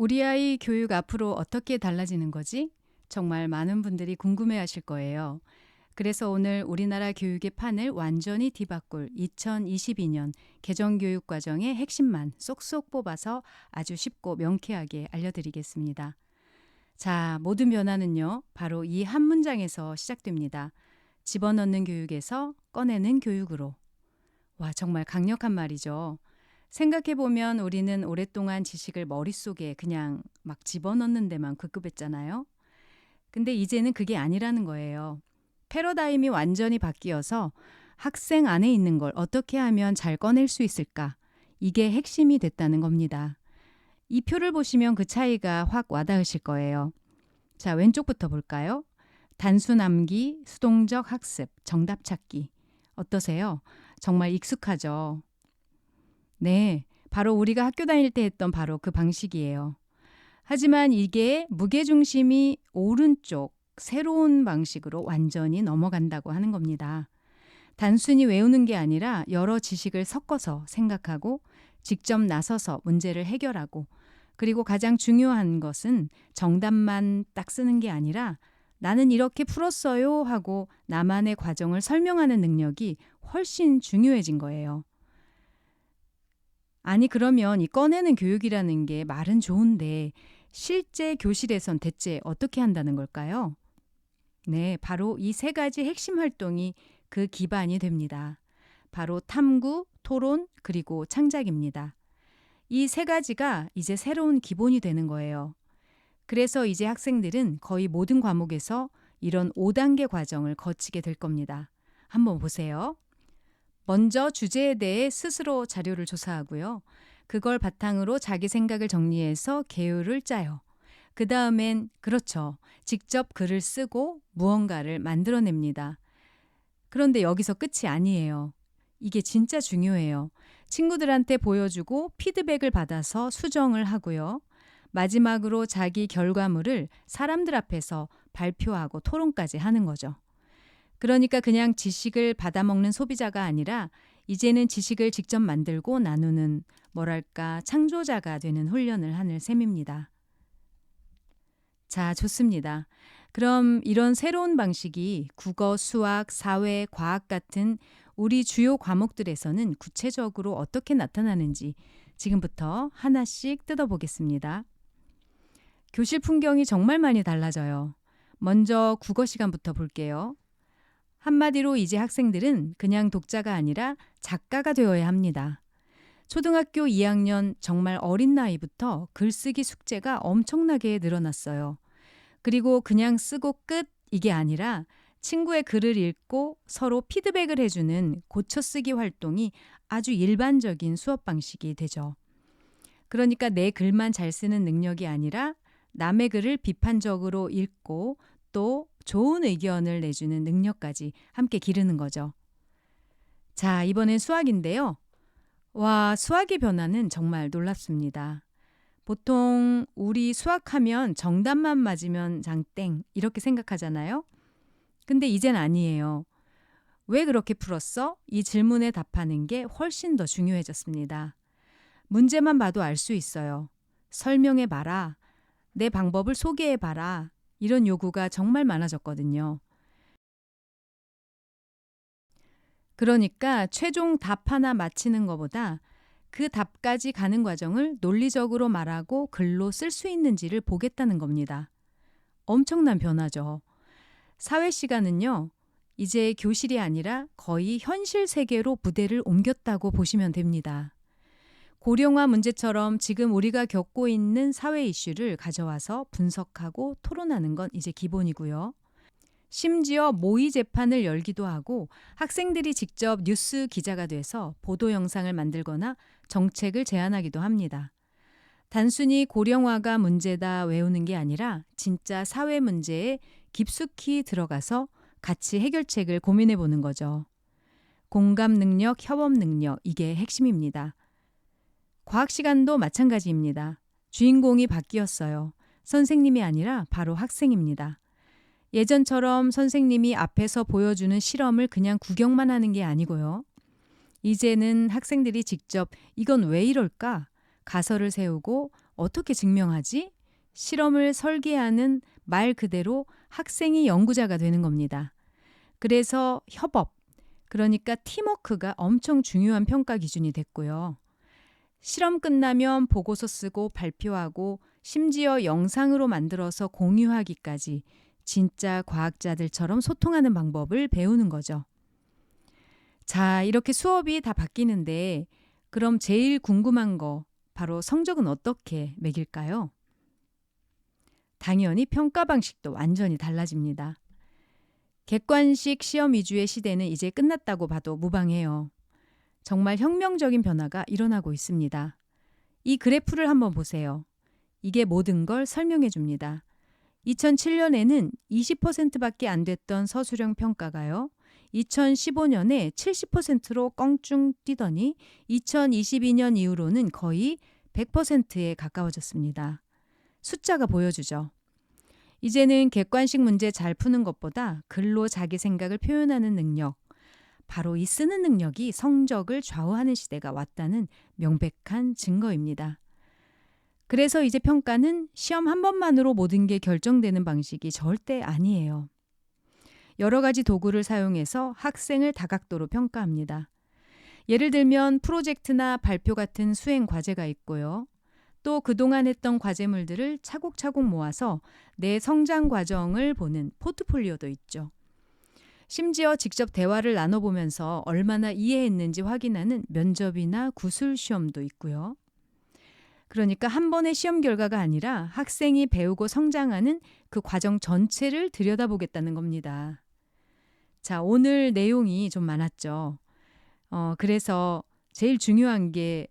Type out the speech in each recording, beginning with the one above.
우리 아이 교육 앞으로 어떻게 달라지는 거지? 정말 많은 분들이 궁금해 하실 거예요. 그래서 오늘 우리나라 교육의 판을 완전히 뒤바꿀 2022년 개정교육 과정의 핵심만 쏙쏙 뽑아서 아주 쉽고 명쾌하게 알려드리겠습니다. 자, 모든 변화는요, 바로 이 한 문장에서 시작됩니다. 집어넣는 교육에서 꺼내는 교육으로. 와, 정말 강력한 말이죠. 생각해보면 우리는 오랫동안 지식을 머릿속에 그냥 막 집어넣는 데만 급급했잖아요. 근데 이제는 그게 아니라는 거예요. 패러다임이 완전히 바뀌어서 학생 안에 있는 걸 어떻게 하면 잘 꺼낼 수 있을까? 이게 핵심이 됐다는 겁니다. 이 표를 보시면 그 차이가 확 와닿으실 거예요. 자, 왼쪽부터 볼까요? 단순 암기, 수동적 학습, 정답 찾기. 어떠세요? 정말 익숙하죠? 네, 바로 우리가 학교 다닐 때 했던 바로 그 방식이에요. 하지만 이게 무게중심이 오른쪽, 새로운 방식으로 완전히 넘어간다고 하는 겁니다. 단순히 외우는 게 아니라 여러 지식을 섞어서 생각하고 직접 나서서 문제를 해결하고 그리고 가장 중요한 것은 정답만 딱 쓰는 게 아니라 나는 이렇게 풀었어요 하고 나만의 과정을 설명하는 능력이 훨씬 중요해진 거예요. 아니, 그러면 이 꺼내는 교육이라는 게 말은 좋은데 실제 교실에선 대체 어떻게 한다는 걸까요? 네, 바로 이 세 가지 핵심 활동이 그 기반이 됩니다. 바로 탐구, 토론, 그리고 창작입니다. 이 세 가지가 이제 새로운 기본이 되는 거예요. 그래서 이제 학생들은 거의 모든 과목에서 이런 5단계 과정을 거치게 될 겁니다. 한번 보세요. 먼저 주제에 대해 스스로 자료를 조사하고요. 그걸 바탕으로 자기 생각을 정리해서 계율을 짜요. 그 다음엔, 그렇죠. 직접 글을 쓰고 무언가를 만들어냅니다. 그런데 여기서 끝이 아니에요. 이게 진짜 중요해요. 친구들한테 보여주고 피드백을 받아서 수정을 하고요. 마지막으로 자기 결과물을 사람들 앞에서 발표하고 토론까지 하는 거죠. 그러니까 그냥 지식을 받아먹는 소비자가 아니라 이제는 지식을 직접 만들고 나누는 뭐랄까 창조자가 되는 훈련을 하는 셈입니다. 자, 좋습니다. 그럼 이런 새로운 방식이 국어, 수학, 사회, 과학 같은 우리 주요 과목들에서는 구체적으로 어떻게 나타나는지 지금부터 하나씩 뜯어보겠습니다. 교실 풍경이 정말 많이 달라져요. 먼저 국어 시간부터 볼게요. 한마디로 이제 학생들은 그냥 독자가 아니라 작가가 되어야 합니다. 초등학교 2학년 정말 어린 나이부터 글쓰기 숙제가 엄청나게 늘어났어요. 그리고 그냥 쓰고 끝 이게 아니라 친구의 글을 읽고 서로 피드백을 해주는 고쳐쓰기 활동이 아주 일반적인 수업 방식이 되죠. 그러니까 내 글만 잘 쓰는 능력이 아니라 남의 글을 비판적으로 읽고 또 좋은 의견을 내주는 능력까지 함께 기르는 거죠. 자, 이번엔 수학인데요. 와, 수학의 변화는 정말 놀랍습니다. 보통 우리 수학하면 정답만 맞으면 장땡 이렇게 생각하잖아요. 근데 이젠 아니에요. 왜 그렇게 풀었어? 이 질문에 답하는 게 훨씬 더 중요해졌습니다. 문제만 봐도 알 수 있어요. 설명해 봐라. 내 방법을 소개해 봐라. 이런 요구가 정말 많아졌거든요. 그러니까 최종 답 하나 맞히는 것보다 그 답까지 가는 과정을 논리적으로 말하고 글로 쓸 수 있는지를 보겠다는 겁니다. 엄청난 변화죠. 사회 시간은요, 이제 교실이 아니라 거의 현실 세계로 부대를 옮겼다고 보시면 됩니다. 고령화 문제처럼 지금 우리가 겪고 있는 사회 이슈를 가져와서 분석하고 토론하는 건 이제 기본이고요. 심지어 모의 재판을 열기도 하고 학생들이 직접 뉴스 기자가 돼서 보도 영상을 만들거나 정책을 제안하기도 합니다. 단순히 고령화가 문제다 외우는 게 아니라 진짜 사회 문제에 깊숙이 들어가서 같이 해결책을 고민해 보는 거죠. 공감 능력, 협업 능력, 이게 핵심입니다. 과학 시간도 마찬가지입니다. 주인공이 바뀌었어요. 선생님이 아니라 바로 학생입니다. 예전처럼 선생님이 앞에서 보여주는 실험을 그냥 구경만 하는 게 아니고요. 이제는 학생들이 직접 이건 왜 이럴까? 가설을 세우고 어떻게 증명하지? 실험을 설계하는 말 그대로 학생이 연구자가 되는 겁니다. 그래서 협업, 그러니까 팀워크가 엄청 중요한 평가 기준이 됐고요. 실험 끝나면 보고서 쓰고 발표하고 심지어 영상으로 만들어서 공유하기까지 진짜 과학자들처럼 소통하는 방법을 배우는 거죠. 자, 이렇게 수업이 다 바뀌는데 그럼 제일 궁금한 거 바로 성적은 어떻게 매길까요? 당연히 평가 방식도 완전히 달라집니다. 객관식 시험 위주의 시대는 이제 끝났다고 봐도 무방해요. 정말 혁명적인 변화가 일어나고 있습니다. 이 그래프를 한번 보세요. 이게 모든 걸 설명해 줍니다. 2007년에는 20%밖에 안 됐던 서술형 평가가요. 2015년에 70%로 껑충 뛰더니 2022년 이후로는 거의 100%에 가까워졌습니다. 숫자가 보여주죠. 이제는 객관식 문제 잘 푸는 것보다 글로 자기 생각을 표현하는 능력, 바로 이 쓰는 능력이 성적을 좌우하는 시대가 왔다는 명백한 증거입니다. 그래서 이제 평가는 시험 한 번만으로 모든 게 결정되는 방식이 절대 아니에요. 여러 가지 도구를 사용해서 학생을 다각도로 평가합니다. 예를 들면 프로젝트나 발표 같은 수행 과제가 있고요. 또 그동안 했던 과제물들을 차곡차곡 모아서 내 성장 과정을 보는 포트폴리오도 있죠. 심지어 직접 대화를 나눠보면서 얼마나 이해했는지 확인하는 면접이나 구술 시험도 있고요. 그러니까 한 번의 시험 결과가 아니라 학생이 배우고 성장하는 그 과정 전체를 들여다보겠다는 겁니다. 자, 오늘 내용이 좀 많았죠. 어, 그래서 제일 중요한 게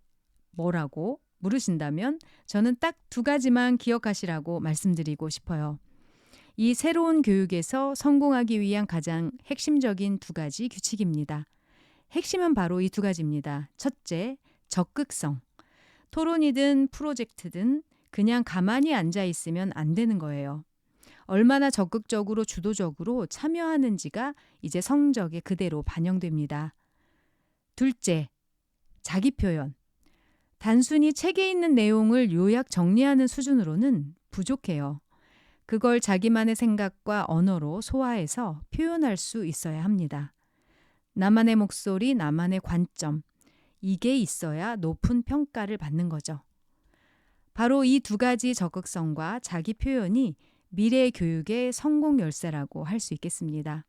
뭐라고 물으신다면 저는 딱 두 가지만 기억하시라고 말씀드리고 싶어요. 이 새로운 교육에서 성공하기 위한 가장 핵심적인 두 가지 규칙입니다. 핵심은 바로 이 두 가지입니다. 첫째, 적극성. 토론이든 프로젝트든 그냥 가만히 앉아 있으면 안 되는 거예요. 얼마나 적극적으로 주도적으로 참여하는지가 이제 성적에 그대로 반영됩니다. 둘째, 자기 표현. 단순히 책에 있는 내용을 요약 정리하는 수준으로는 부족해요. 그걸 자기만의 생각과 언어로 소화해서 표현할 수 있어야 합니다. 나만의 목소리, 나만의 관점. 이게 있어야 높은 평가를 받는 거죠. 바로 이 두 가지 적극성과 자기 표현이 미래 교육의 성공 열쇠라고 할 수 있겠습니다.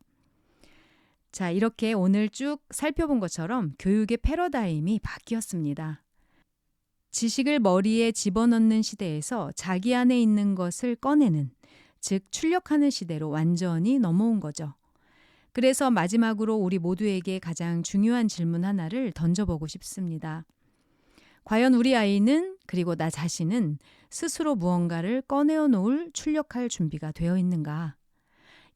자, 이렇게 오늘 쭉 살펴본 것처럼 교육의 패러다임이 바뀌었습니다. 지식을 머리에 집어넣는 시대에서 자기 안에 있는 것을 꺼내는, 즉, 출력하는 시대로 완전히 넘어온 거죠. 그래서 마지막으로 우리 모두에게 가장 중요한 질문 하나를 던져보고 싶습니다. 과연 우리 아이는, 그리고 나 자신은 스스로 무언가를 꺼내어 놓을 출력할 준비가 되어 있는가?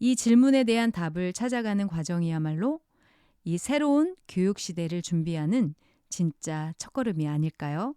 이 질문에 대한 답을 찾아가는 과정이야말로 이 새로운 교육 시대를 준비하는 진짜 첫걸음이 아닐까요?